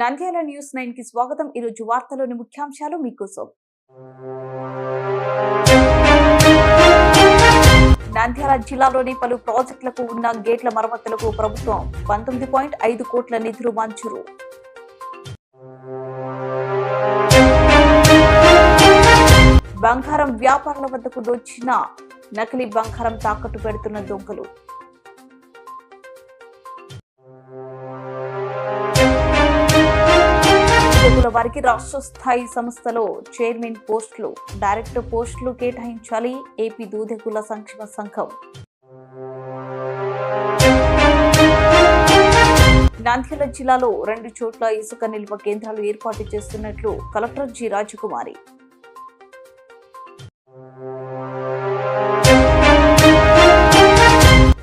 Nandyal news నైన్కి స్వాగతం. ఈరోజు వార్తలోని ముఖ్యాంశాలు మీకోసం. నంద్యాల జిల్లాలోని పలు ప్రాజెక్టులకు ఉన్న గేట్ల మరమ్మతులకు ప్రభుత్వం పంతొమ్మిది పాయింట్ ఐదు కోట్ల నిధులు మంజూరు. బంగారం వ్యాపారుల వద్దకు దొచ్చిన నకిలీ బంగారం తాకట్టు పెడుతున్న దొంగలు. ఉద్యోగుల వారికి రాష్ట్ర స్థాయి సంస్థలో చైర్మన్ పోస్టులు డైరెక్టర్ పోస్టులు కేటాయించాలి. ఏపీ దూదెగుల సంక్షేమ సంఘం. నంద్యాల జిల్లాలో రెండు చోట్ల ఇసుక నిల్వ కేంద్రాలు ఏర్పాటు చేస్తున్నట్లు కలెక్టర్ జి. రాజకుమారి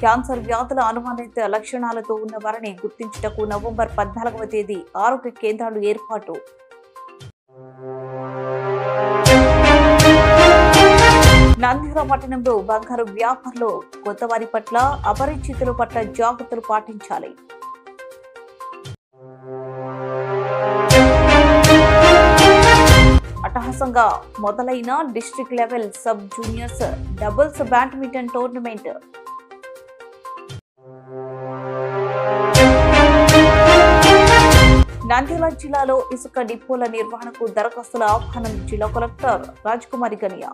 క్యాన్సర్ వ్యాధుల అనుమానిత లక్షణాలతో ఉన్న వారిని గుర్తించుటకు నవంబర్ పద్నాలుగవ తేదీ ఆరోగ్య కేంద్రాలు ఏర్పాటు. నంద్యాల పట్టణంలో బంగారు వ్యాపారులు కొత్తవారి పట్ల అపరిచితుల పట్ల జాగ్రత్తలు పాటించాలి. అట్టహాసంగా మొదలైన district level sub juniors doubles badminton tournament Nandyal జిల్లాలో ఇసుక డిపోల నిర్వహణకు దరఖాస్తుల ఆహ్వానం జిల్లా కలెక్టర్ రాజ్కుమారి గనియా.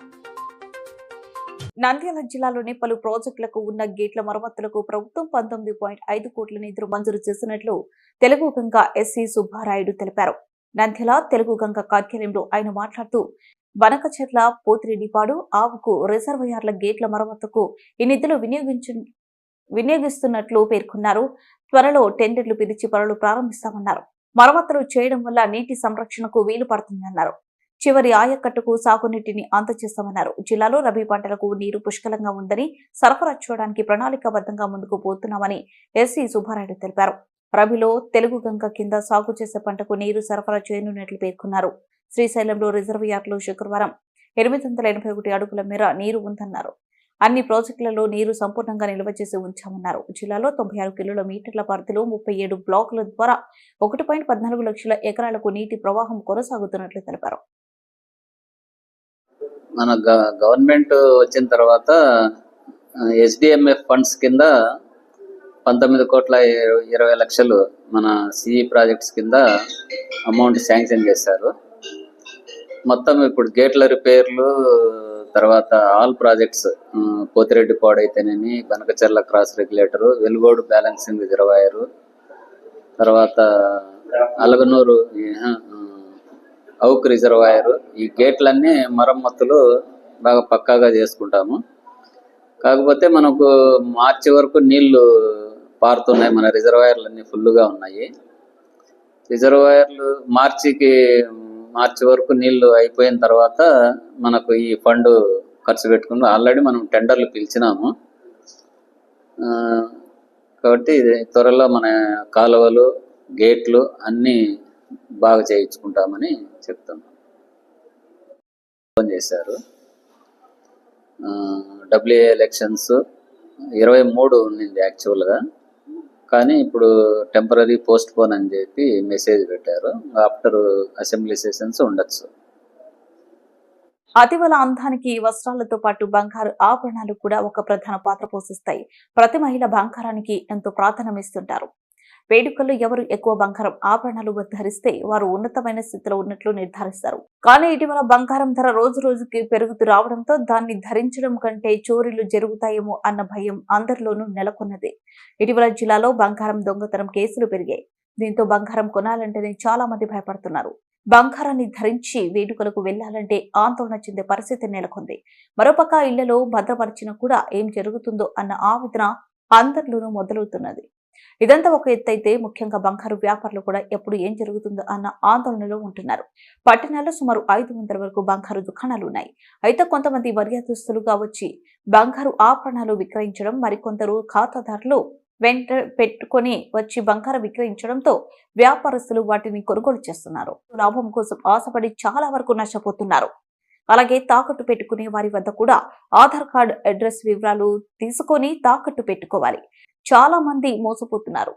నంద్యాల జిల్లాలోని పలు ప్రాజెక్టులకు ఉన్న గేట్ల మరమ్మతులకు ప్రభుత్వం పంతొమ్మిది పాయింట్ ఐదు కోట్ల నిధులు మంజూరు చేసినట్లు తెలుగు గంగ ఎస్సీ సుబ్బారాయుడు తెలిపారు. నంద్యాల తెలుగు గంగ కార్యాలయంలో ఆయన మాట్లాడుతూ బనకచెర్ల పోతిరెడ్డిపాడు ఆవుకు రిజర్వాయర్ల గేట్ల మరమ్మతుకు ఈ నిధులు వినియోగించు వినియోగిస్తున్నట్లు పేర్కొన్నారు. త్వరలో టెండర్లు పిలిచి పనులు ప్రారంభిస్తామన్నారు. మరమ్మతులు చేయడం వల్ల నీటి సంరక్షణకు వీలు పడుతుందన్నారు. చివరి ఆయకట్టుకు సాగునీటిని అందజేస్తామన్నారు జిల్లాలో రబీ పంటలకు నీరు పుష్కలంగా ఉందని సరఫరా చేయడానికి ప్రణాళికాబద్ధంగా ముందుకు పోతున్నామని ఎస్సీ సుబ్బారాయుడు తెలిపారు. రబీలో తెలుగు గంగ కింద సాగు చేసే పంటకు నీరు సరఫరా చేయనున్నట్లు పేర్కొన్నారు. శ్రీశైలంలో రిజర్వాయర్లో శుక్రవారం ఎనిమిది వందల ఎనభై ఒకటి అడుగుల మేర నీరు ఉందన్నారు. అన్ని ప్రాజెక్టులలో నీరు సంపూర్ణంగా నిల్వ చేసి ఉంచామన్నారు. జిల్లాలో తొంభై ఆరు కిలోమీటర్ల పరిధిలో ముప్పై ఏడు బ్లాకుల ద్వారా ఒకటి పాయింట్ పద్నాలుగు లక్షల ఎకరాలకు నీటి ప్రవాహం కొనసాగుతున్నట్లు తెలిపారు. మన గ- గవర్నమెంట్ వచ్చిన తర్వాత ఎస్డిఎంఎఫ్ ఫండ్స్ కింద పంతొమ్మిది కోట్ల ఇరవై లక్షలు మన సిఈ ప్రాజెక్ట్స్ కింద అమౌంట్ శాంక్షన్ చేశారు. మొత్తం ఇప్పుడు గేట్ల రిపేర్లు తర్వాత ఆల్ ప్రాజెక్ట్స్ పోతిరెడ్డి పాడు అయితేనేమి Banakacherla cross regulator Velugodu balancing reservoir తర్వాత అలగనూరు అవుక్ రిజర్వాయర్ ఈ గేట్లన్నీ మరమ్మతులు బాగా పక్కాగా చేసుకుంటాము. కాకపోతే మనకు మార్చి వరకు నీళ్ళు పారుతున్నాయి మన రిజర్వాయర్లు అన్ని ఫుల్గా ఉన్నాయి. రిజర్వాయర్లు మార్చికి మార్చి వరకు నీళ్ళు అయిపోయిన తర్వాత మనకు ఈ ఫండ్ ఖర్చు పెట్టుకుని ఆల్రెడీ మనం టెండర్లు పిలిచినాము. కాబట్టి త్వరలో మన కాలువలు గేట్లు అన్నీ బాగా చేయించుకుంటామని చెప్తున్నాం. ఫోన్ చేశారు. డబ్ల్యూఏ ఎలక్షన్స్ ఇరవై మూడు ఉన్నింది యాక్చువల్గా. కానీ ఇప్పుడు టెంపరీ పోస్ట్ పోన్ అని చెప్పి మెసేజ్ పెట్టారు. ఆఫ్టర్ అసెంబ్లీ సెషన్స్ ఉండొచ్చు. అతివల అందానికి వస్త్రాలతో పాటు బంగారు ఆభరణాలు కూడా ఒక ప్రధాన పాత్ర పోషిస్తాయి. ప్రతి మహిళ బంగారానికి ఎంతో ప్రాధాన్యం ఇస్తుంటారు. వేడుకల్లో ఎవరు ఎక్కువ బంగారం ఆభరణాలు ధరిస్తే వారు ఉన్నతమైన స్థితిలో ఉన్నట్లు నిర్ధారిస్తారు. కానీ ఇటీవల బంగారం ధర రోజు రోజుకి పెరుగుతూ రావడంతో దాన్ని ధరించడం కంటే చోరీలు జరుగుతాయేమో అన్న భయం అందరిలోనూ నెలకొన్నది. ఇటీవల జిల్లాలో బంగారం దొంగతనం కేసులు పెరిగాయి. దీంతో బంగారం కొనాలంటేనే చాలా మంది భయపడుతున్నారు. బంగారాన్ని ధరించి వేడుకలకు వెళ్ళాలంటే ఆందోళన చెందే పరిస్థితి నెలకొంది. మరోపక్క ఇళ్ళలో భద్రపరిచిన కూడా ఏం జరుగుతుందో అన్న ఆవేదన అందరిలోనూ మొదలవుతున్నది. ఇదంతా ఒక ఎత్తైతే ముఖ్యంగా బంగారు వ్యాపారులు కూడా ఎప్పుడు ఏం జరుగుతుందో అన్న ఆందోళనలో ఉంటున్నారు. పట్టణాల్లో సుమారు ఐదు వందల వరకు బంగారు దుకాణాలు ఉన్నాయి. అయితే కొంతమంది మర్యాదస్తులుగా వచ్చి బంగారు ఆభరణాలు విక్రయించడం మరికొందరు ఖాతాదారులు వెంట పెట్టుకొని వచ్చి బంగారం విక్రయించడంతో వ్యాపారస్తులు వాటిని కొనుగోలు చేస్తున్నారు. లాభం కోసం ఆశపడి చాలా వరకు నష్టపోతున్నారు. అలాగే తాకట్టు పెట్టుకునే వారి వద్ద కూడా ఆధార్ కార్డ్ అడ్రస్ వివరాలు తీసుకొని తాకట్టు పెట్టుకోవాలి. చాలా మంది మోసపోతున్నారు.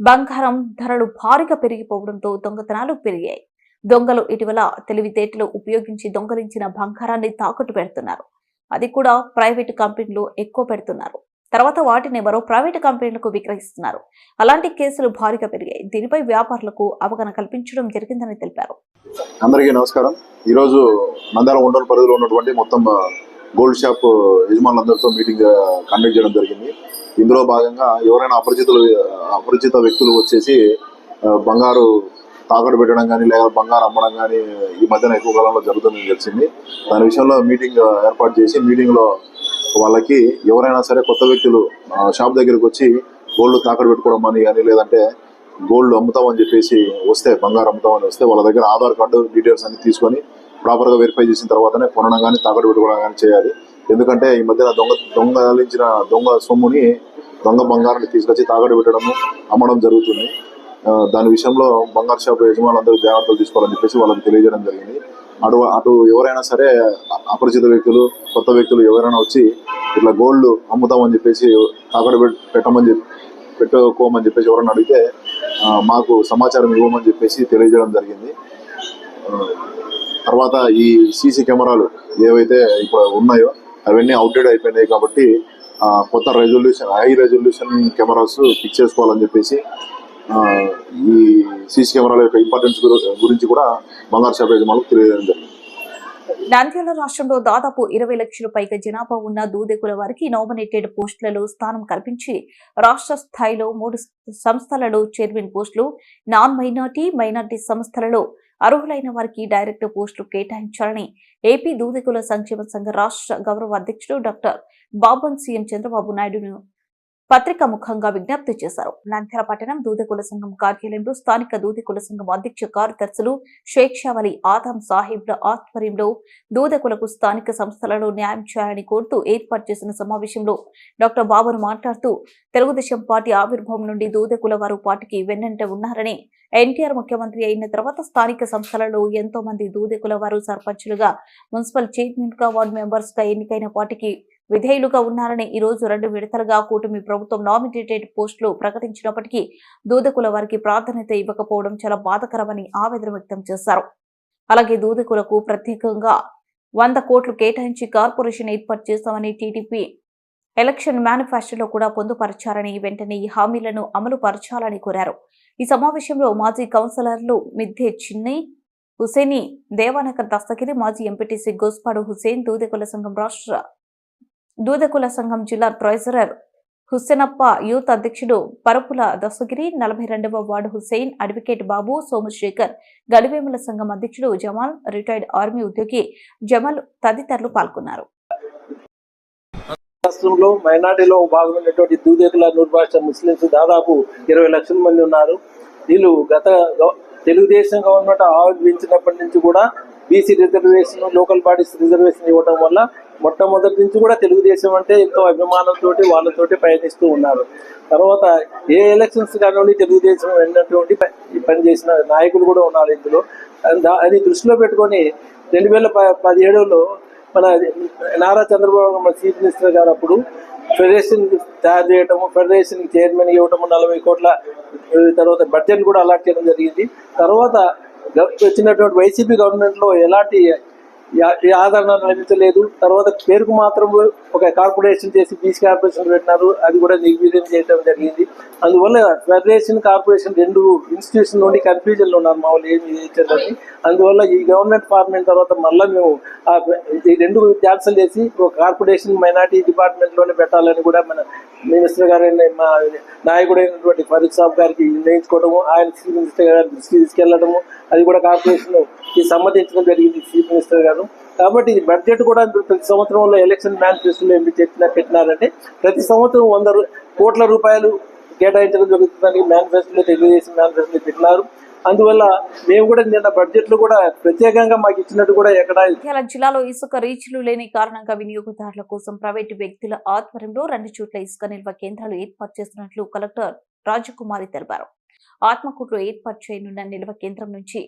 బంగారం ధరలు భారీగా పెరిగిపోవడంతో దొంగతనాలు పెరిగాయి. దొంగలు ఇటీవల తెలివితేటలు ఉపయోగించి దొంగలించిన బంగారాన్ని తాకట్టు పెడుతున్నారు. అది కూడా ప్రైవేటు కంపెనీలు ఎక్కువ పెడుతున్నారు. తర్వాత వాటిని మరో ప్రైవేటు కంపెనీలకు విక్రయిస్తున్నారు. అలాంటి కేసులు భారీగా పెరిగాయి. దీనిపై వ్యాపారులకు అవగాహన కల్పించడం జరిగిందని తెలిపారు. అందరికీ నమస్కారం. ఈరోజు నంద్యాల ఉండల పరిధిలో ఉన్నటువంటి మొత్తం గోల్డ్ షాప్ యజమానులందరితో మీటింగ్ కండక్ట్ చేయడం జరిగింది. ఇందులో భాగంగా ఎవరైనా అపరిచితులు అపరిచిత వ్యక్తులు వచ్చేసి బంగారు తాకట్టు పెట్టడం కానీ లేదా బంగారు అమ్మడం కానీ ఈ మధ్యన ఎక్కువ కాలంలో జరుగుతుందని తెలిసింది. దాని విషయంలో మీటింగ్ ఏర్పాటు చేసి మీటింగ్లో వాళ్ళకి ఎవరైనా సరే కొత్త వ్యక్తులు షాప్ దగ్గరికి వచ్చి గోల్డ్ తాకట్టు పెట్టుకోవడం అని కానీ లేదంటే గోల్డ్ అమ్ముతామని చెప్పేసి వస్తే బంగారం అమ్ముతామని వస్తే వాళ్ళ దగ్గర ఆధార్ కార్డు డీటెయిల్స్ అన్ని తీసుకొని ప్రాపర్గా వెరిఫై చేసిన తర్వాతనే కొనడం కానీ తాకట్టు పెట్టుకోవడం కానీ చేయాలి. ఎందుకంటే ఈ మధ్యన దొంగ దొంగలించిన దొంగ సొమ్ముని దొంగ బంగారాన్ని తీసుకొచ్చి తాగడి పెట్టడము అమ్మడం జరుగుతుంది. దాని విషయంలో బంగారు షాప్ యజమానులందరూ జాగ్రత్తలు తీసుకోవాలని చెప్పేసి వాళ్ళకి తెలియజేయడం జరిగింది. అటు అటు ఎవరైనా సరే అపరిచిత వ్యక్తులు కొత్త వ్యక్తులు ఎవరైనా వచ్చి ఇట్లా గోల్డ్ అమ్ముతామని చెప్పేసి తాకట్టు పెట్టమని చెప్పి పెట్టుకోమని చెప్పేసి ఎవరైనా అడిగితే మాకు సమాచారం ఇవ్వమని చెప్పేసి తెలియజేయడం జరిగింది. తర్వాత ఈ సీసీ కెమెరాలు ఏవైతే ఇప్పుడు ఉన్నాయో అవన్నీ అవుట్డేట్ అయిపోయినాయి కాబట్టి కొత్త resolution high resolution cameras fix చేసుకోవాలని చెప్పేసి ఈ సీసీ కెమెరాల యొక్క ఇంపార్టెన్స్ గురించి కూడా బంగారు షాప్ యజమానులకు తెలియజేయడం జరిగింది. నంద్యాల రాష్ట్రంలో దాదాపు ఇరవై లక్షల పైగా జనాభా ఉన్న దూదెకుల వారికి నామినేటెడ్ పోస్టులలో స్థానం కల్పించి రాష్ట్ర స్థాయిలో మూడు సంస్థలలో చైర్మన్ పోస్టులు నాన్ మైనార్టీ మైనార్టీ సంస్థలలో అర్హులైన వారికి డైరెక్టర్ పోస్టులు కేటాయించాలని ఏపీ దూదెకుల సంక్షేమ సంఘ రాష్ట్ర గౌరవ అధ్యక్షుడు డాక్టర్ బాబన్ సీఎం చంద్రబాబు నాయుడును పత్రిక ముఖంగా విజ్ఞప్తి చేశారు. నంద్యాల పట్టణం దూదకుల సంఘం కార్యాలయంలో స్థానిక దూదకుల సంఘం అధ్యక్ష కార్యదర్శులు షేక్ షావలి ఆదం సాహిబ్ల ఆధ్వర్యంలో దూదకులకు స్థానిక సంస్థలలో న్యాయం చేయాలని కోరుతూ ఏర్పాటు చేసిన సమావేశంలో డాక్టర్ బాబును మాట్లాడుతూ తెలుగుదేశం పార్టీ ఆవిర్భావం నుండి దూదకుల వారు పార్టీకి వెన్నంట ఉన్నారని ఎన్టీఆర్ ముఖ్యమంత్రి అయిన తర్వాత స్థానిక సంస్థలలో ఎంతో మంది దూదకుల వారు సర్పంచులుగా మున్సిపల్ చైర్మన్గా వార్డు మెంబర్స్గా ఎన్నికైన పార్టీకి విధేయులుగా ఉన్నారని ఈ రోజు రెండు విడతలుగా కూటమి ప్రభుత్వం నామినేటెడ్ పోస్టులు ప్రకటించినప్పటికీ దూదకుల వారికి ప్రాధాన్యత ఇవ్వకపోవడం చాలా బాధకరమని ఆవేదన వ్యక్తం చేశారు. అలాగే దూదకులకు ప్రత్యేకంగా వంద కోట్లు కేటాయించి కార్పొరేషన్ ఏర్పాటు చేస్తామని టీడీపీ ఎలక్షన్ మేనిఫెస్టోలో కూడా పొందుపరచారని వెంటనే ఈ హామీలను అమలు పరచాలని కోరారు. ఈ సమావేశంలో మాజీ కౌన్సిలర్లు మిద్దె చిన్ని హుసేని దేవానగర్ దస్తగిరి మాజీ ఎంపీటీసీ గోస్పాడు హుసేన్ దూదకుల సంఘం రాష్ట్ర దూదకుల సంఘం జిల్లా ట్రెజరర్ హుస్సేనప్ప యూత్ అధ్యక్షుడు పరుపుల దసగిరి నలభై రెండవ వార్డు హుసేన్ అడ్వకేట్ బాబు సోమశేఖర్ గడివేముల సంఘం అధ్యక్షుడు జమాల్ రిటైర్డ్ ఆర్మీ ఉద్యోగి జమల్ తదితరులు పాల్గొన్నారు. రాష్ట్రంలో మైనార్టీలో భాగమైనటువంటి దూదేకుల నూర్భాష ముస్లింస్ దాదాపు ఇరవై లక్షల మంది ఉన్నారు. వీళ్ళు గత తెలుగుదేశం గవర్నమెంట్ ఆవిర్భించినప్పటి నుంచి కూడా BC reservation local bodies reservation ఇవ్వడం వల్ల మొట్టమొదటి నుంచి కూడా తెలుగుదేశం అంటే ఎంతో అభిమానంతో వాళ్ళతోటి పయనిస్తూ ఉన్నారు. తర్వాత ఏ ఎలక్షన్స్ కానివ్వండి తెలుగుదేశం వెళ్ళినటువంటి పనిచేసిన నాయకులు కూడా ఉన్నారు ఇందులో. అది దా- దృష్టిలో పెట్టుకొని రెండు వేల ప పదిహేడులో మన నారా చంద్రబాబు మన చీఫ్ మినిస్టర్ గారు అప్పుడు ఫెడరేషన్ తయారు చేయటము ఫెడరేషన్ చైర్మన్ ఇవ్వటము నలభై కోట్ల తర్వాత బడ్జెట్ కూడా అలాట్ చేయడం జరిగింది. తర్వాత వచ్చినటువంటి వైసీపీ గవర్నమెంట్లో ఎలాంటి ఈ ఆదరణ లభించలేదు. తర్వాత పేరుకు మాత్రం ఒక కార్పొరేషన్ చేసి బీసీ కార్పొరేషన్ పెట్టినారు. అది కూడా నిర్వీర్యం చేయడం జరిగింది. అందువల్ల ఫెడరేషన్ కార్పొరేషన్ రెండు ఇన్స్టిట్యూషన్ నుండి కన్ఫ్యూజన్లో ఉన్నారు మా వాళ్ళు ఏమి చేయించారని అందువల్ల ఈ గవర్నమెంట్ ఫార్మ్ అయిన తర్వాత మళ్ళీ మేము ఈ రెండు క్యాన్సిల్ చేసి ఒక కార్పొరేషన్ మైనార్టీ డిపార్ట్మెంట్లోనే పెట్టాలని కూడా మన మినిస్టర్ గారైన మా నాయకుడైనటువంటి ఫరూక్ సాబ్ గారికి నిర్ణయించుకోవడము ఆయన మినిస్టర్ గారి దృష్టికి తీసుకెళ్ళడము అది కూడా కార్పొరేషన్ ఇది సమ్మతించడం జరిగింది చీఫ్ మినిస్టర్ గారు. కాబట్టి ఇది బడ్జెట్ కూడా ప్రతి సంవత్సరంలో ఎలక్షన్ మేనిఫెస్టోలో ఏమి చెప్పినా పెట్టినారంటే ప్రతి సంవత్సరం వంద కోట్ల రూపాయలు కేటాయించడం జరుగుతుందని మేనిఫెస్టోలో తెలియజేసిన మేనిఫెస్టోలో పెట్టినారు. అందువల్ల మేము కూడా నిన్న బడ్జెట్లో కూడా ప్రత్యేకంగా మాకు ఇచ్చినట్టు కూడా ఎక్కడ జిల్లాలో ఇసుక రీచ్లు లేని కారణంగా వినియోగదారుల కోసం ప్రైవేటు వ్యక్తుల ఆధ్వర్యంలో రెండు చోట్ల ఇసుక నిల్వ కేంద్రాలు ఏర్పాటు చేస్తున్నట్లు కలెక్టర్ రాజకుమారి తెలిపారు. ఆత్మకూరులో ఏర్పాటు చేయనున్న నిల్వ కేంద్రం నుంచి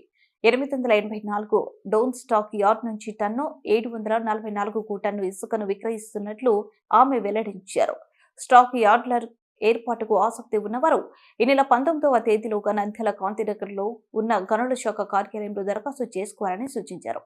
ఎనిమిది వందల ఎనభై నాలుగు డౌన్ స్టాక్ యార్డ్ నుంచి టన్ను ఏడు వందల నలభై నాలుగు టన్ను ఇసుకను విక్రయిస్తున్నట్లు ఆమె వెల్లడించారు. స్టాక్ యార్డ్ల ఏర్పాటుకు ఆసక్తి ఉన్నవారు ఈ నెల పంతొమ్మిదవ తేదీలోగా నంద్యాల కాంతినగర్లో ఉన్న గనుల శాఖ కార్యాలయంలో దరఖాస్తు చేసుకోవాలని సూచించారు.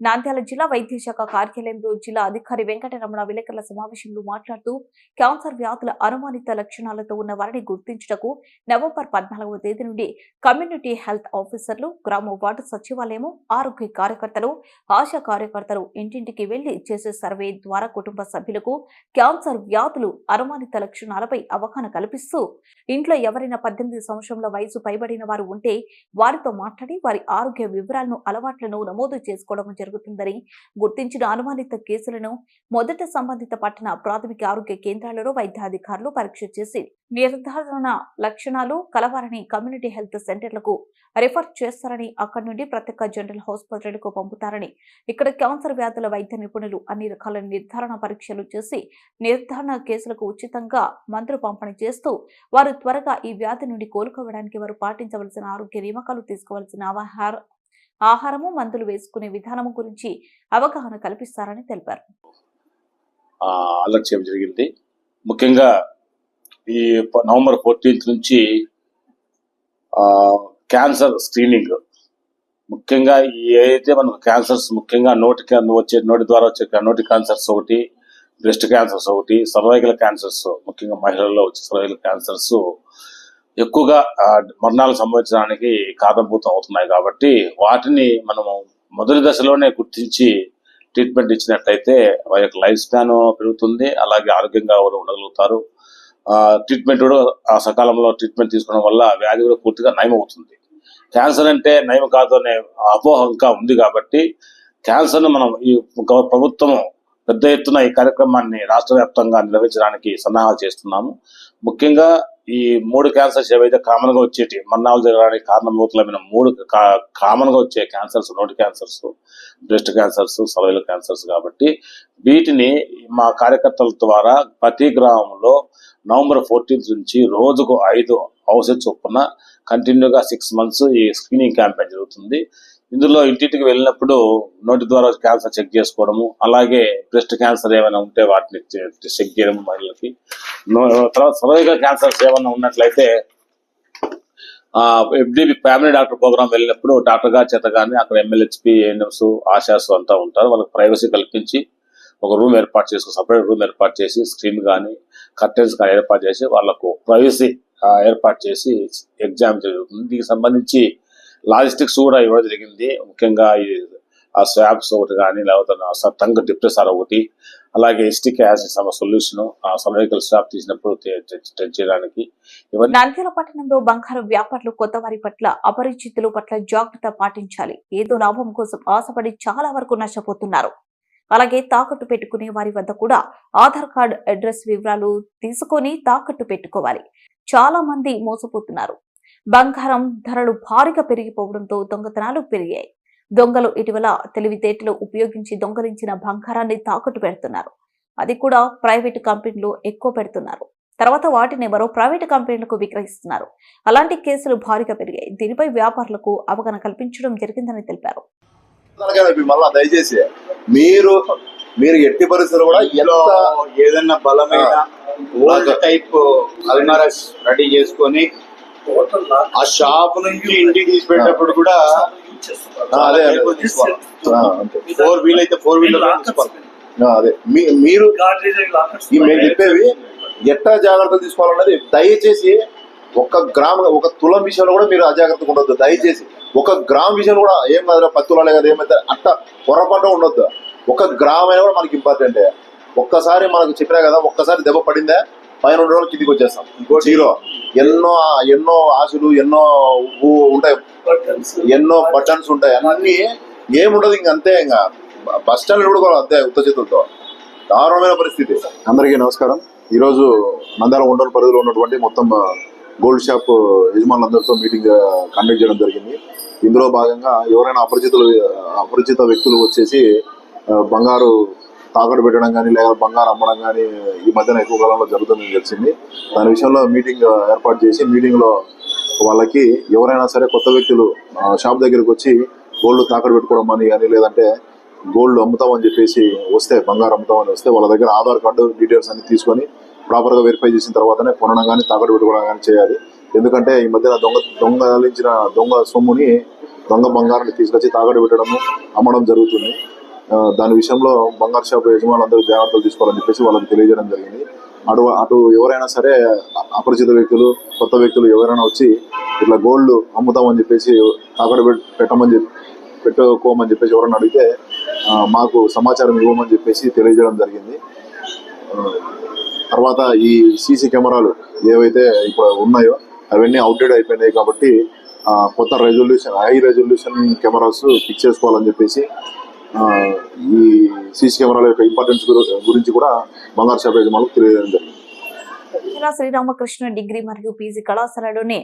నాంద్యాల జిల్లా వైద్య శాఖ కార్యాలయంలో జిల్లా అధికారి వెంకటరమణ విలేకరుల సమావేశంలో మాట్లాడుతూ క్యాన్సర్ వ్యాధుల అనుమానిత లక్షణాలతో ఉన్న వారిని గుర్తించుటకు నవంబర్ పద్నాలుగవ తేదీ నుండి కమ్యూనిటీ హెల్త్ ఆఫీసర్లు గ్రామ వార్డు సచివాలయము ఆరోగ్య కార్యకర్తలు ఆశా కార్యకర్తలు ఇంటింటికి వెళ్ళి చేసే సర్వే ద్వారా కుటుంబ సభ్యులకు క్యాన్సర్ వ్యాధులు అనుమానిత లక్షణాలపై అవగాహన కల్పిస్తూ ఇంట్లో ఎవరైనా పద్దెనిమిది సంవత్సరంల వయసు పైబడిన వారు ఉంటే వారితో మాట్లాడి వారి ఆరోగ్య వివరాలను అలవాట్లను నమోదు చేసుకోవడం జరుగుతుందని గుర్తించిన అనుమానిత కేసులను మొదట సంబంధిత పట్టణ ప్రాథమిక ఆరోగ్య కేంద్రాలలో వైద్యాధికారులు పరీక్ష చేసి నిర్ధారణ లక్షణాలు కలవారని కమ్యూనిటీ హెల్త్ సెంటర్లకు రిఫర్ చేస్తారని అక్కడి నుండి ప్రత్యేక జనరల్ హాస్పిటల్కు పంపుతారని ఇక్కడ క్యాన్సర్ వ్యాధుల వైద్య నిపుణులు అన్ని రకాల నిర్ధారణ పరీక్షలు చేసి నిర్ధారణ కేసులకు ఉచితంగా మందులు పంపిణీ చేస్తూ వారు త్వరగా ఈ వ్యాధి నుండి కోలుకోవడానికి వారు పాటించవలసిన ఆరోగ్య నియమకాలు తీసుకోవాల్సిన ఆహార ఆహారము మందులు వేసుకునే విధానము గురించి అవగాహన కల్పిస్తారని తెలిపారు. ఆ, అలర్ట్ చేయడం జరిగింది. ముఖ్యంగా ఈ నవంబర్ ఫోర్టీన్త్ నుంచి క్యాన్సర్ స్క్రీనింగ్. ముఖ్యంగా ఏదైతే మనకు క్యాన్సర్స్ ముఖ్యంగా నోటి క్యాన్- వచ్చే నోటి ద్వారా వచ్చే నోటి క్యాన్సర్స్ ఒకటి బ్రెస్ట్ క్యాన్సర్స్ ఒకటి సర్వైకల్ క్యాన్సర్స్ ముఖ్యంగా మహిళల్లో వచ్చే సర్వైకల్ క్యాన్సర్స్ ఎక్కువగా మరణాలు మరణాలకు సంభవించడానికి కారణభూతం అవుతున్నాయి కాబట్టి వాటిని మనము మొదటి దశలోనే గుర్తించి ట్రీట్మెంట్ ఇచ్చినట్లయితే వారి యొక్క లైఫ్ స్పాన్ పెరుగుతుంది అలాగే ఆరోగ్యంగా వారు ఉండగలుగుతారు. ట్రీట్మెంట్ కూడా ఆ సకాలంలో ట్రీట్మెంట్ తీసుకోవడం వల్ల వ్యాధి కూడా పూర్తిగా నయమవుతుంది. క్యాన్సర్ అంటే నయం కాదు అనే అపోహ ఇంకా ఉంది కాబట్టి క్యాన్సర్ను మనం ఈ ప్రభుత్వం పెద్ద ఎత్తున ఈ కార్యక్రమాన్ని రాష్ట్ర వ్యాప్తంగా నిర్వహించడానికి సన్నాహాలు చేస్తున్నాము. ముఖ్యంగా ఈ మూడు క్యాన్సర్స్ ఏవైతే కామన్గా వచ్చేటి మరణాలు జరగడానికి కారణభూతులమైన మూడు కామన్గా వచ్చే క్యాన్సర్స్ నోటి cancers breast cancers cervical cancers కాబట్టి వీటిని మా కార్యకర్తల ద్వారా ప్రతి గ్రామంలో నవంబర్ ఫోర్టీన్త్ నుంచి రోజుకు ఐదు హౌసెస్ చొప్పున కంటిన్యూగా సిక్స్ మంత్స్ ఈ స్క్రీనింగ్ క్యాంపెయిన్ జరుగుతుంది. ఇందులో ఇంటింటికి వెళ్ళినప్పుడు నోటి ద్వారా క్యాన్సర్ చెక్ చేసుకోవడము అలాగే బ్రెస్ట్ క్యాన్సర్ ఏమైనా ఉంటే వాటిని చె- చెక్ చేయడం మహిళలకి. నో- తర్వాత సర్వైకల్ క్యాన్సర్స్ ఏమైనా ఉన్నట్లయితే ఎఫ్డిబి ఫ్యామిలీ డాక్టర్ ప్రోగ్రామ్ వెళ్ళినప్పుడు డాక్టర్ గారి చేత కానీ అక్కడ ఎమ్మెల్యేహెచ్పి ఏఎన్ఎంస్ ఆశాస్ అంతా ఉంటారు. వాళ్ళకి ప్రైవసీ కల్పించి ఒక రూమ్ ఏర్పాటు చేసుకుని సపరేట్ రూమ్ ఏర్పాటు చేసి స్క్రీన్ కానీ కర్టెన్స్ కానీ ఏర్పాటు చేసి వాళ్ళకు ప్రైవసీ ఏర్పాటు చేసి ఎగ్జామ్ జరుగుతుంది. దీనికి సంబంధించి లాజిస్టిక్స్ కూడా ఇవ్వడం జరిగింది. ముఖ్యంగా ఈ ఆ స్వాబ్స్ ఒకటి కానీ లేకపోతే టంగ్ డిప్రెసర్ ఒకటి అలాగే ఎస్టిక్ యాసిడ్ సమ సొల్యూషన్ ఆ సర్వైకల్ స్వాబ్ తీసినప్పుడు టెస్ట్ చేయడానికి నంద్యాల పట్టణంలో బంగారు వ్యాపారులు కొత్త వారి పట్ల అపరిచితుల పట్ల జాగ్రత్త పాటించాలి. ఏదో లాభం కోసం ఆశపడి చాలా వరకు నష్టపోతున్నారు. అలాగే తాకట్టు పెట్టుకునే వారి వద్ద కూడా ఆధార్ కార్డ్ అడ్రస్ వివరాలు తీసుకొని తాకట్టు పెట్టుకోవాలి. చాలా మంది మోసపోతున్నారు. బంగారం ధరలు భారీగా పెరిగిపోవడంతో దొంగతనాలు పెరిగాయి. దొంగలు ఇటీవల తెలివితేటలు ఉపయోగించి దొంగలించిన బంగారాన్ని తాకట్టు పెడుతున్నారు. అది కూడా ప్రైవేటు కంపెనీలు ఎక్కువ పెడుతున్నారు. తర్వాత వాటిని మరో ప్రైవేటు కంపెనీలకు విక్రయిస్తున్నారు. అలాంటి కేసులు భారీగా పెరిగాయి. దీనిపై వ్యాపారులకు అవగాహన కల్పించడం జరిగిందని తెలిపారు. దయచేసి. మీరు మీరు ఎట్టి పరిస్థితులు కూడా ఎంత ఏదన్నా బలమైన టైప్ అల్మారస్ రెడీ చేసుకొని ఆ షాప్ నుంచి ఇంటికి తీసిపెట్టేటప్పుడు కూడా అదే. ఫోర్ వీల్ అయితే ఫోర్ ఆ, అదే. మీరు మేము చెప్పేవి ఎట్లా జాగ్రత్తలు తీసుకోవాలన్నది దయచేసి ఒక గ్రామ ఒక తులం విషయంలో కూడా మీరు అజాగ్రత్తగా ఉండొద్దు. దయచేసి ఒక గ్రామ్ విషయంలో కూడా ఏం కాదు పది తులాలే కదా ఏమైతే అట్ట పొరపాటు ఉండొద్దు. ఒక గ్రామ్ కూడా మనకి ఇంపార్టెంటే ఒక్కసారి మనకు చెప్పినా కదా ఒక్కసారి దెబ్బ పడిందే? పైన రెండు రోజులు కిందికి వచ్చేస్తాం. జీరో. ఎన్నో ఎన్నో ఆశలు ఎన్నో ఉంటాయి. ఎన్నో బటన్స్ ఉంటాయి. అన్ని ఏముండదు ఇంక అంతే ఇంకా. బస్ స్టాండ్ కూడా అంతే ఉత్త చేతులతో దారుణమైన పరిస్థితి. అందరికీ నమస్కారం. ఈరోజు నంద్యాల ఉండల పరిధిలో ఉన్నటువంటి మొత్తం గోల్డ్ షాప్ యజమానులందరితో మీటింగ్ కండక్ట్ చేయడం జరిగింది. ఇందులో భాగంగా ఎవరైనా అపరిచితులు అపరిచిత వ్యక్తులు వచ్చేసి బంగారు తాకట్టు పెట్టడం కానీ లేదా బంగారం అమ్మడం కానీ ఈ మధ్యన ఎక్కువ కాలంలో జరుగుతుందని తెలిసింది. దాని విషయంలో మీటింగ్ ఏర్పాటు చేసి మీటింగ్లో వాళ్ళకి ఎవరైనా సరే కొత్త వ్యక్తులు షాప్ దగ్గరకు వచ్చి గోల్డ్ తాకట్టు పెట్టుకోవడం అని కానీ లేదంటే గోల్డ్ అమ్ముతామని చెప్పేసి వస్తే బంగారం అమ్ముతామని వస్తే వాళ్ళ దగ్గర ఆధార్ కార్డు డీటెయిల్స్ అన్ని తీసుకొని ప్రాపర్గా వెరిఫై చేసిన తర్వాతనే కొనడం కానీ తాకట్టు పెట్టుకోవడం కానీ చేయాలి. ఎందుకంటే ఈ మధ్యన దొంగ దొంగలించిన దొంగ సొమ్ముని దొంగ బంగారాన్ని తీసుకొచ్చి తాకట్టు పెట్టడము అమ్మడం జరుగుతుంది. దాని విషయంలో బంగారు షాప్ యజమానులందరూ జాగ్రత్తలు తీసుకోవాలని చెప్పేసి వాళ్ళకి తెలియజేయడం జరిగింది. అటు అటు ఎవరైనా సరే అపరిచిత వ్యక్తులు కొత్త వ్యక్తులు ఎవరైనా వచ్చి ఇట్లా గోల్డ్ అమ్ముతామని చెప్పేసి తాకట్టు పెట్టమని చెప్పి పెట్టుకోమని చెప్పేసి ఎవరైనా అడిగితే మాకు సమాచారం ఇవ్వమని చెప్పేసి తెలియజేయడం జరిగింది. తర్వాత ఈ సీసీ కెమెరాలు ఏవైతే ఇప్పుడు ఉన్నాయో అవన్నీ అవుట్డేట్ అయిపోయినాయి కాబట్టి కొత్త resolution high resolution cameras fix చేసుకోవాలని చెప్పేసి ఈ సీసీ కెమెరాల యొక్క ఇంపార్టెన్స్ గురించి కూడా బంగారు షాప్ యజమానులకు తెలియజేయడం జరిగింది. జిల్లా శ్రీరామకృష్ణ డిగ్రీ మరియు పీజీ కళాశాలలోనే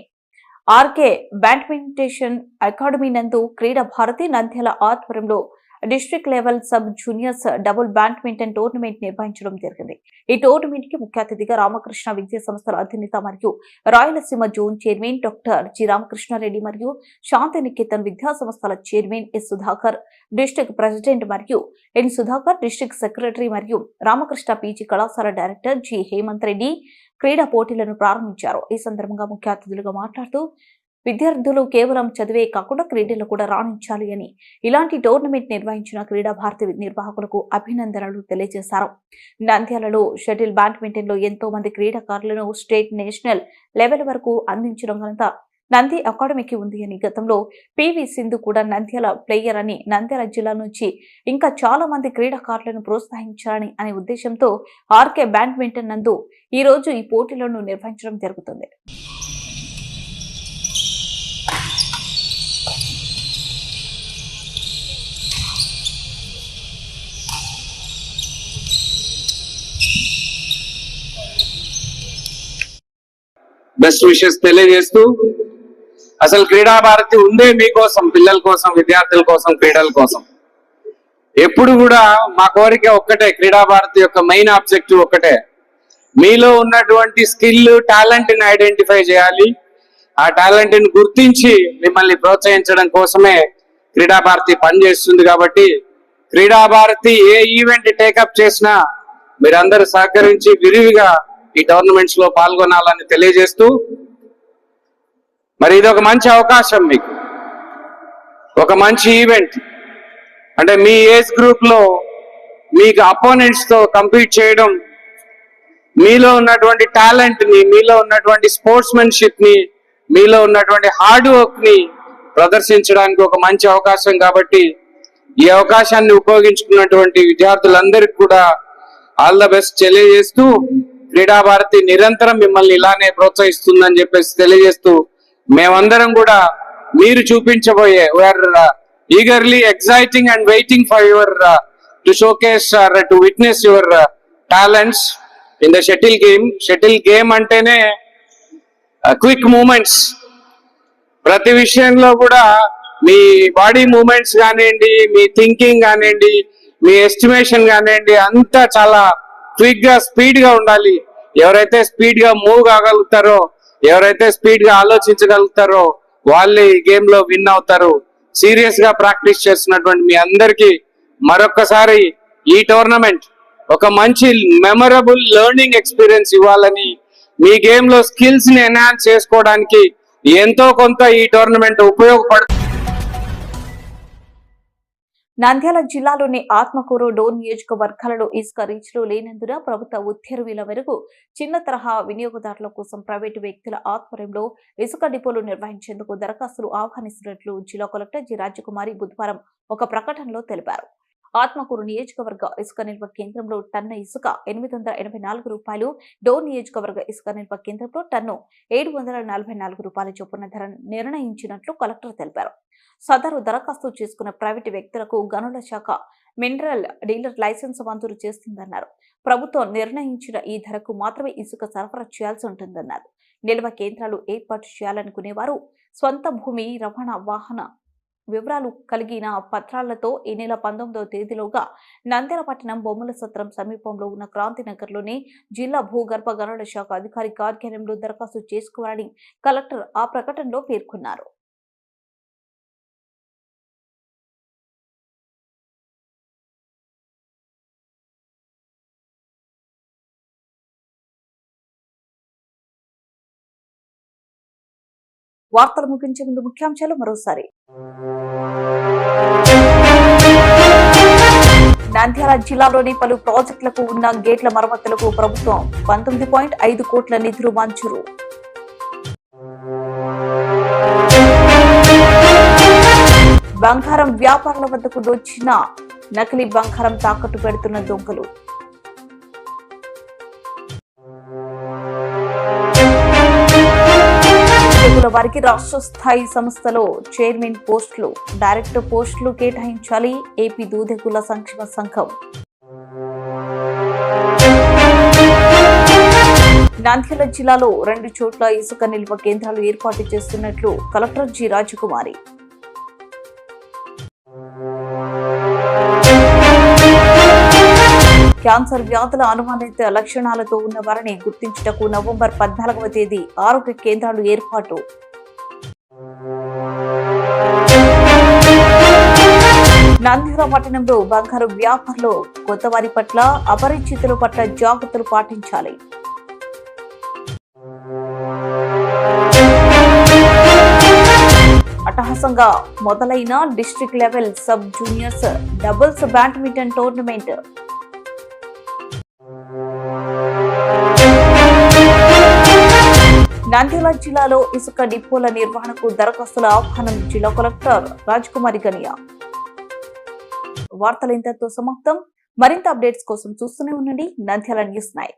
ఆర్కే బ్యాడ్మింటేషన్ అకాడమీ నందు క్రీడా భారతి నంద్యాల ఆధ్వర్యంలో district level sub juniors double badminton tournament నిర్వహించడం జరిగింది. ఈ టోర్నమెంట్కి ముఖ్య అతిథిగా రామకృష్ణ విద్యా సంస్థల అధినేత మరియు Rayalaseema zone chairman doctor G Ramakrishna Reddy మరియు శాంతి నికేతన్ విద్యా సంస్థల chairman S Sudhakar district president మరియు ఎన్ సుధాకర్ డిస్ట్రిక్ట్ సెక్రటరీ మరియు రామకృష్ణ పీజీ కళాశాల డైరెక్టర్ జి హేమంత్ రెడ్డి క్రీడా పోటీలను ప్రారంభించారు. ఈ సందర్భంగా ముఖ్య అతిథులుగా మాట్లాడుతూ విద్యార్థులు కేవలం చదివే కాకుండా క్రీడలు కూడా రాణించాలి అని ఇలాంటి టోర్నమెంట్ నిర్వహించిన క్రీడా భారతి నిర్వాహకులకు అభినందనలు తెలియజేశారు. నంద్యాలలో షటిల్ బ్యాడ్మింటన్లో ఎంతో మంది క్రీడాకారులను స్టేట్ నేషనల్ లెవెల్ వరకు అందించడం ఘనత నంది అకాడమీకి ఉంది అని గతంలో పివి సింధు కూడా నంద్యాల ప్లేయర్ అని నంద్యాల జిల్లా నుంచి ఇంకా చాలా మంది క్రీడాకారులను ప్రోత్సహించాలని అనే ఉద్దేశంతో ఆర్కే బ్యాడ్మింటన్ నందు ఈ రోజు ఈ పోటీలను నిర్వహించడం జరుగుతుంది. బెస్ట్ విషెస్ తెలియజేస్తూ అసలు క్రీడా భారతి ఉందే మీకోసం పిల్లల కోసం విద్యార్థుల కోసం క్రీడల కోసం. ఎప్పుడు కూడా మా కోరిక ఒక్కటే క్రీడా భారతి యొక్క మెయిన్ ఆబ్జెక్టివ్ ఒక్కటే. మీలో ఉన్నటువంటి స్కిల్ టాలెంట్ని ఐడెంటిఫై చేయాలి. ఆ టాలెంట్ని గుర్తించి మిమ్మల్ని ప్రోత్సహించడం కోసమే క్రీడా భారతి పనిచేస్తుంది కాబట్టి క్రీడా భారతి ఏ ఈవెంట్ టేకప్ చేసినా మీరందరూ సహకరించి విరివిగా ఈ టోర్నమెంట్స్లో పాల్గొనాలని తెలియజేస్తూ మరి ఇది ఒక మంచి అవకాశం మీకు. ఒక మంచి ఈవెంట్ అంటే మీ ఏజ్ గ్రూప్లో మీకు అపోనెంట్స్తో కంపీట్ చేయడం మీలో ఉన్నటువంటి టాలెంట్ని మీలో ఉన్నటువంటి స్పోర్ట్స్మెన్షిప్ని మీలో ఉన్నటువంటి హార్డ్ వర్క్ని ప్రదర్శించడానికి ఒక మంచి అవకాశం కాబట్టి ఈ అవకాశాన్ని ఉపయోగించుకున్నటువంటి విద్యార్థులందరికీ కూడా ఆల్ ద బెస్ట్ తెలియజేస్తూ క్రీడా భారతి నిరంతరం మిమ్మల్ని ఇలానే ప్రోత్సహిస్తుందని చెప్పేసి తెలియజేస్తూ మేమందరం కూడా మీరు చూపించబోయే we're eagerly exciting and waiting for your to showcase to witness your talents in the shuttle game shuttle game అంటేనే uh, క్విక్ మూమెంట్స్ ప్రతి విషయంలో కూడా మీ బాడీ మూమెంట్స్ కానివ్వండి మీ థింకింగ్ కానివ్వండి మీ ఎస్టిమేషన్ కానివ్వండి అంతా చాలా క్విక్గా స్పీడ్గా ఉండాలి. ఎవరైతే స్పీడ్గా మూవ్ కాగలుగుతారో ఎవరైతే స్పీడ్గా ఆలోచించగలుగుతారో వాళ్ళే ఈ గేమ్లో విన్ అవుతారు. సీరియస్గా ప్రాక్టీస్ చేస్తున్నటువంటి మీ అందరికి మరొకసారి ఈ టోర్నమెంట్ ఒక మంచి మెమరబుల్ లెర్నింగ్ ఎక్స్పీరియన్స్ ఇవ్వాలని మీ గేమ్లో స్కిల్స్ని ఎన్హాన్స్ చేసుకోవడానికి ఎంతో కొంత ఈ టోర్నమెంట్ ఉపయోగపడుతుంది. నంద్యాల జిల్లాలోని ఆత్మకూరు డోన్ నియోజకవర్గాలలో ఇసుక రీచ్లు లేనందున ప్రభుత్వ ఉత్తర్వుల మేరకు చిన్న తరహా వినియోగదారుల కోసం ప్రైవేటు వ్యక్తుల ఆధ్వర్యంలో ఇసుక డిపోలు నిర్వహించేందుకు దరఖాస్తులు ఆహ్వానిస్తున్నట్లు జిల్లా కలెక్టర్ జి. రాజకుమారి బుధవారం ఒక ప్రకటనలో తెలిపారు. ఆత్మకూరు నియోజకవర్గ ఇసుక నిల్వ కేంద్రంలో టన్ను ఇసుక ఎనిమిది వందల ఎనభై నాలుగు రూపాయలు డోర్ నియోజకవర్గ ఇసుక నిల్వ కేంద్రంలో టన్ను ఏడు వందల నలభై నాలుగు రూపాయల చొప్పున ధర నిర్ణయించినట్లు కలెక్టర్ తెలిపారు. సదరు దరఖాస్తు చేసుకున్న ప్రైవేటు వ్యక్తులకు గనుల శాఖ మినరల్ డీలర్ లైసెన్స్ మంజూరు చేస్తుందన్నారు. ప్రభుత్వం నిర్ణయించిన ఈ ధరకు మాత్రమే ఇసుక సరఫరా చేయాల్సి ఉంటుందన్నారు. నిల్వ కేంద్రాలు ఏర్పాటు చేయాలనుకునేవారు. స్వంత భూమి రవాణా వాహన వివరాలు కలిగిన పత్రాలతో ఈ నెల పంతొమ్మిదవ తేదీలోగా నంద్యాల బొమ్మల సత్రం సమీపంలో ఉన్న క్రాంతినగర్లోని జిల్లా భూగర్భ గనుల శాఖ అధికారి కార్యాలయంలో దరఖాస్తు చేసుకోవాలని కలెక్టర్ ఆ ప్రకటనలో పేర్కొన్నారు. వార్తలు ముగించే ముందు ముఖ్యాంశాలు మరోసారి. నంద్యాల జిల్లాలోని పలు ప్రాజెక్టులకు ఉన్న గేట్ల మరమ్మతులకు ప్రభుత్వం పంతొమ్మిది పాయింట్ ఐదు కోట్ల నిధులు మంజూరు. బంగారం వ్యాపారుల వద్దకు దొచ్చిన నకిలీ బంగారం తాకట్టు పెడుతున్న దొంగలు. వారికి రాష్ట్ర స్థాయి సంస్థలో చైర్మన్ పోస్టులు డైరెక్టర్ పోస్టులు కేటాయించాలి. ఏపీ దూదెగుల సంక్షేమ సంఘం. నంద్యాల జిల్లాలో రెండు చోట్ల ఇసుక నిల్వ కేంద్రాలు ఏర్పాటు చేస్తున్నట్లు కలెక్టర్ జి. రాజకుమారి. క్యాన్సర్ వ్యాధుల అనుమానిత లక్షణాలతో ఉన్న వారిని గుర్తించుటకు నవంబర్ పద్నాలుగవ తేదీ ఆరోగ్య కేంద్రాలు ఏర్పాటు. నంద్యాల పట్టణంలో బంగారు వ్యాపారులు కొత్త వారి పట్ల అపరిచితుల పట్ల జాగ్రత్తలు పాటించాలి. అట్టహాసంగా మొదలైన district level sub juniors doubles badminton tournament. Nandyal జిల్లాలో ఇసుక డిపోల నిర్వహణకు దరఖాస్తుల ఆహ్వానం జిల్లా కలెక్టర్ రాజ్కుమారి గనియా. వార్తలు ఇంతతో సమాప్తం. మరింత అప్డేట్స్ కోసం చూస్తూనే ఉండండి. Nandyal news nine.